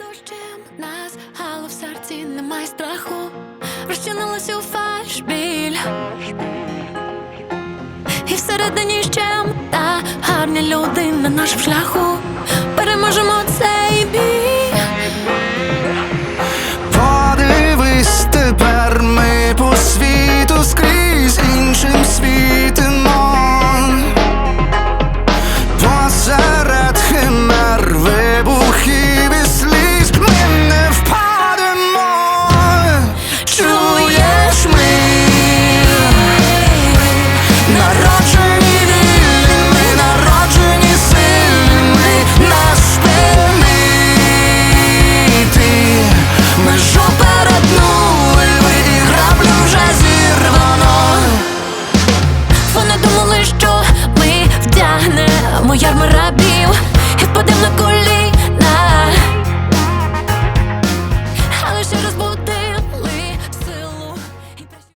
дощем нас, але в серці немає страху. Розчинилась у фальш біль. І всередині ще та гарні люди на нашому шляху.